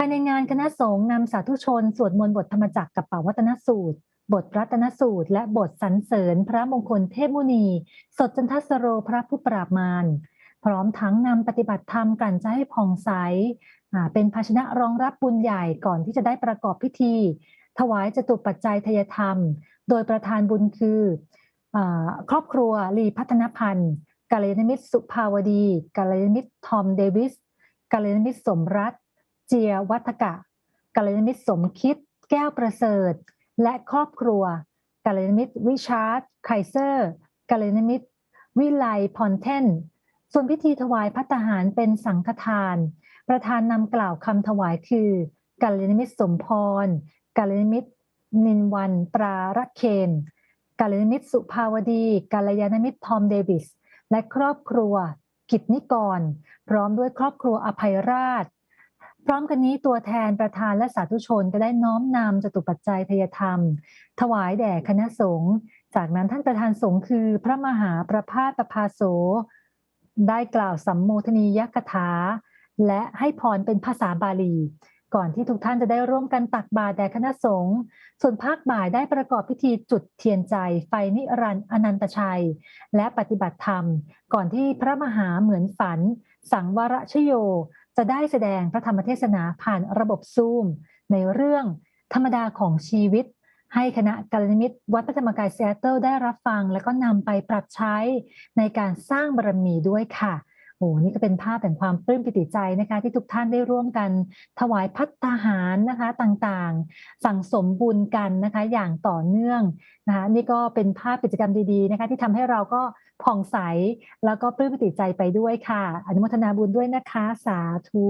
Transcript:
ายในงานคณะสงฆ์นำสาธุชน สวดมนต์บทธรรมจักรกับเป่าวัตนสูตร บทรัตนสูตร และบทสรรเสริญพระมงคลเทพมุนี สดจันทสโรพระผู้ปราบมารพร้อมทั้งนำปฏิบัติธรรมกันใจให้ผ่องใสเป็นภาชนะรองรับบุญใหญ่ก่อนที่จะได้ประกอบพิธี ถวายจตุปัจจัยทยธรรม โดยประธานบุญคืออครอบครัวลีพัฒนพันธ์กาลยานมิตรสุภาวดีกาลยานมิตรทอมเดวิสกาลยานมิตรสมรัต เจียวัฒกะกาลยานมิตรสมคิด แก้วประเสริฐ และครอบครัวกาลยานมิตรวิชาร์ดไคเซอร์กาลยานมิตรวิไลพรเทนส่วนพิธีถวายพัตหารเป็นสังฆทาน ประธานนำกล่าวคำถวายคือกัลยาณมิตรสมพรกัลยาณมิตรนินวันปรารักเคนกัลยาณมิตรสุภาวดีกัลยาณมิตรทอมเดวิสและครอบครัวกิจนิกร พร้อมด้วยครอบครัวอภัยราช พร้อมกันนี้ตัวแทนประธานและสาธุชนก็ได้น้อมนำจตุปัจจัยทยธรรม ถวายแด่คณะสงฆ์จากนั้นท่านประธานสงฆ์คือพระมหาประภาสประภาโส ได้กล่าวสัมโมทนียกถา และให้พรเป็นภาษาบาลี ก่อนที่ทุกท่านจะได้ร่วมกันตักบาตรแด่คณะสงฆ์ส่วนภาคบ่ายได้ประกอบพิธีจุดเทียนใจ ไฟนิรันดร์อนันตชัย และปฏิบัติธรรม ก่อนที่พระมหาเหมือนฝัน สังวรชโย จะได้แสดงพระธรรมเทศนาผ่านระบบซูม ในเรื่องธรรมดาของชีวิต ให้คณะกัลยาณมิตรวัดพระธรรมกายซีแอตอร์ได้รับฟัง และก็นำไปปรับใช้ในการสร้างบารมีด้วยค่ะ โอ้นี่ก็เป็นภาพแห่งความปลื้มปิติใจนะคะ ที่ทุกท่านได้ร่วมกันถวายพัฒตาหารนะคะต่างๆ สั่งสมบุญกันนะคะ อย่างต่อเนื่องนะคะนี่ก็เป็นภาพกิจกรรมดีๆนะคะ ที่ทำให้เราก็ผ่องใสแล้วก็ปลื้มปิติใจไปด้วยค่ะ อนุโมทนาบุญด้วยนะคะ สาธุ